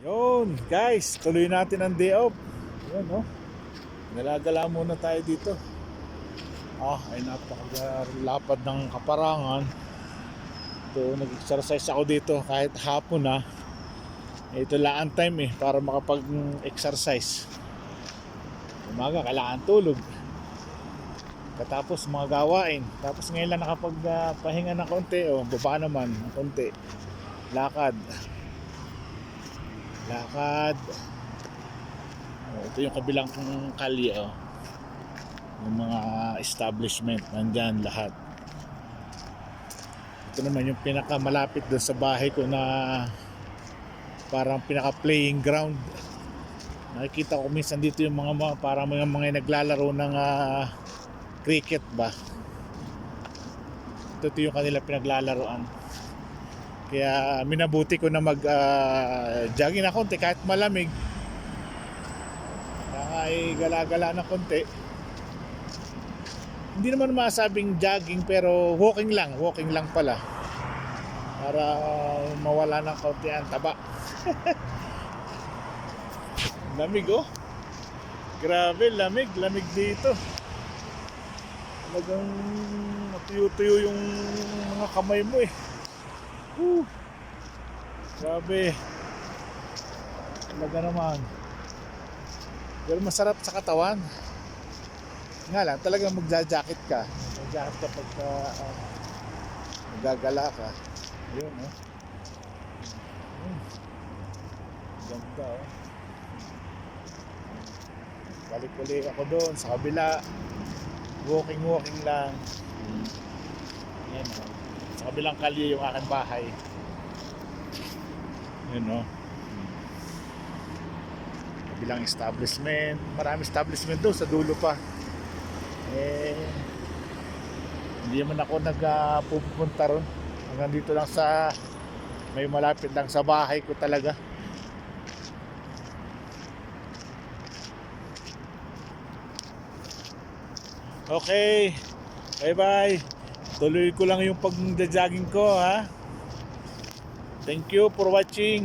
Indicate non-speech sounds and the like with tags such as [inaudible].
Yun, guys, tuloy natin ang day off. Yun, no? Nalagala muna tayo dito. Ah, ay napakalapad ng kaparangan. Ito, nag-exercise ako dito kahit hapon na. Ito lang time eh, para makapag-exercise. Umaga, kailangan tulog. Katapos mga gawain. Tapos ngayon lang nakapagpahinga ng konti. O, baba naman konti. Lakad. Lakad. Oh, ito yung kabilang kalye. Oh. Yung mga establishment. Nandyan lahat. Ito naman yung pinakamalapit doon sa bahay ko na parang pinaka playing ground. Nakikita ko minsan dito yung mga, mga parang mga mga naglalaro ng ah, cricket ba. Ito, ito yung kanila pinaglalaroan. Kaya minabuti ko na mag ah, jogging na konti kahit malamig. Ay gala-gala na konti. Hindi naman masabing jogging pero walking lang, walking lang pala. Para mawala ng konti ang taba. [laughs] lamig oh. Grabe, lamig, lamig dito. Talagang tuyo-tuyo yung mga kamay mo eh. Whew. Grabe. Talaga naman. Pero masarap sa katawan. Nga lang, talagang magja-jacket ka. Magja-jacket ka pagka uh, magagala ka. Ayun, oh. Ayun. Ganda, oh. Balik-uli ako doon sa kabila. Walking-walking lang. Yan, oh. Sa kabilang kalye yung aking bahay. Yun, no? Kabilang establishment. Marami establishment doon sa dulo pa. Eh, hindi naman ako nagpupunta ron. Hanggang dito lang sa may malapit lang sa bahay ko talaga. Okay. Bye-bye. Tuloy ko lang yung pag-jogging ko, ha? Thank you for watching.